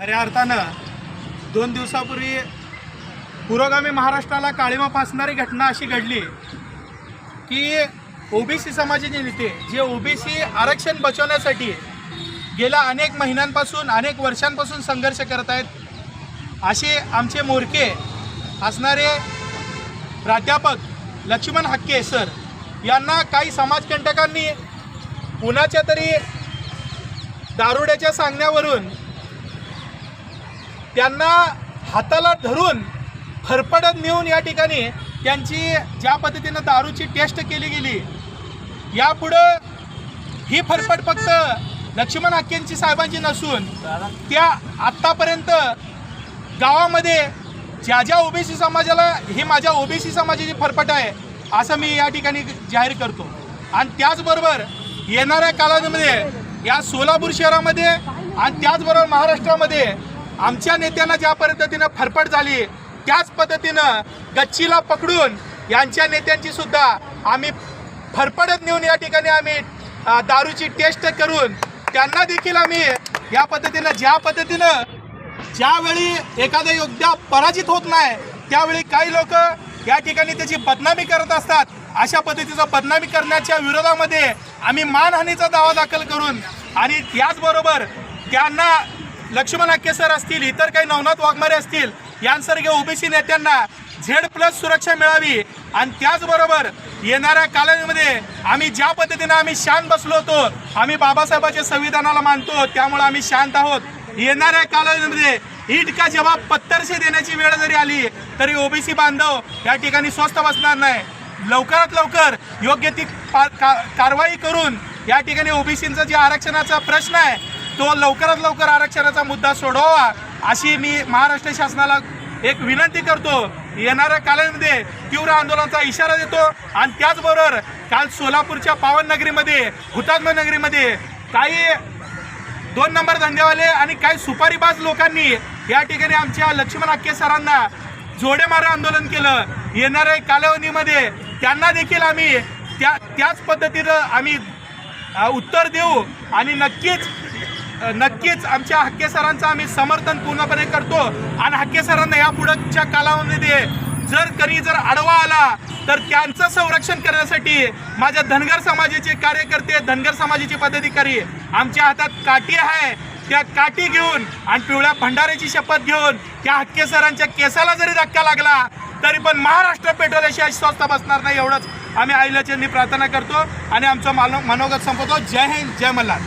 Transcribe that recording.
खऱ्या अर्थानं दोन दिवसापूर्वी पुरोगामी महाराष्ट्राला काळीमा फासणारी घटना अशी घडली की ओबीसी समाजाचे नेते जे ओबीसी आरक्षण बचवण्यासाठी गेल्या अनेक महिन्यांपासून अनेक वर्षांपासून संघर्ष करत आहेत असे आमचे मोरके असणारे प्राध्यापक लक्ष्मण हक्के सर यांना काही समाजकंटकांनी कुणाच्या तरी दारुड्याच्या सांगण्यावरून त्यांना हाताला धरून फरफडत नेऊन या ठिकाणी त्यांची ज्या पद्धतीनं दारूची टेस्ट केली गेली यापुढं ही फरफड फक्त लक्ष्मण आक्यांची साहेबांची नसून त्या आत्तापर्यंत गावामध्ये ज्या ज्या ओबीसी समाजाला ही माझ्या ओबीसी समाजाची फरफट आहे असं मी या ठिकाणी जाहीर करतो. आणि त्याचबरोबर येणाऱ्या कालावधीमध्ये या सोलापूर शहरामध्ये आणि त्याचबरोबर महाराष्ट्रामध्ये आमच्या नेत्यांना ज्या पद्धतीनं फरफट झाली त्याच पद्धतीनं गच्चीला पकडून यांच्या नेत्यांची सुद्धा आम्ही फरफडत नेऊन या ठिकाणी आम्ही दारूची टेस्ट करून त्यांना देखील आम्ही या पद्धतीनं ज्या पद्धतीनं ज्यावेळी एखादा योद्धा पराजित होत नाही त्यावेळी काही लोक या ठिकाणी त्याची बदनामी करत असतात. अशा पद्धतीचं बदनामी करण्याच्या विरोधामध्ये आम्ही मानहानीचा दावा दाखल करून आणि त्याचबरोबर त्यांना लक्ष्मण हक्के सर असतील इतर काही नवनाथ वाघमारे असतील यांसारखे ओबीसी नेत्यांना झेड प्लस सुरक्षा मिळावी. आणि त्याचबरोबर येणाऱ्या कालावधीमध्ये आम्ही ज्या पद्धतीनं आम्ही शांत बसलो होतो आम्ही बाबासाहेबांच्या संविधानाला मानतो त्यामुळे आम्ही शांत आहोत. येणाऱ्या कालावधीमध्ये ईट का जेव्हा पत्तरशी देण्याची वेळ जरी आली तरी ओबीसी बांधव या ठिकाणी स्वस्त बसणार नाही. लवकरात लवकर योग्य ती का- कारवाई करून या ठिकाणी ओबीसींचा जे आरक्षणाचा प्रश्न आहे तो लवकरात लवकर आरक्षणाचा मुद्दा सोडवा अशी मी महाराष्ट्र शासनाला एक विनंती करतो. येणाऱ्या कालावधीमध्ये तीव्र आंदोलनाचा इशारा देतो. आणि त्याचबरोबर काल सोलापूरच्या पावननगरीमध्ये हुतात्मा नगरीमध्ये काही दोन नंबर धंदेवाले आणि काही सुपारीबाज लोकांनी या ठिकाणी आमच्या लक्ष्मण हक्के सरांना जोडेमारे आंदोलन केलं. येणाऱ्या कालावधीमध्ये त्यांना देखील आम्ही त्या त्याच पद्धतीनं आम्ही उत्तर देऊ. आणि नक्कीच नक्कीच आमच्या हक्के सरांचं आम्ही समर्थन पूर्णपणे करतो. आणि हक्के सरांना या पुढच्या कालावधीमध्ये जर कधी जर आडवा आला तर त्यांचं संरक्षण करण्यासाठी माझ्या धनगर समाजाचे कार्यकर्ते धनगर समाजाचे पदाधिकारी आमच्या हातात काठी आहे. त्या काठी घेऊन आणि पिवळ्या भंडाऱ्याची शपथ घेऊन त्या हक्के सरांच्या केसाला जरी धक्का लागला तरी पण महाराष्ट्र पेट्रोलशिवाय स्वस्त बसणार नाही एवढंच आम्ही आईलाच्यांनी प्रार्थना करतो. आणि आमचं मानो मनोगत संपवतो. जय हिंद जय मल्हार.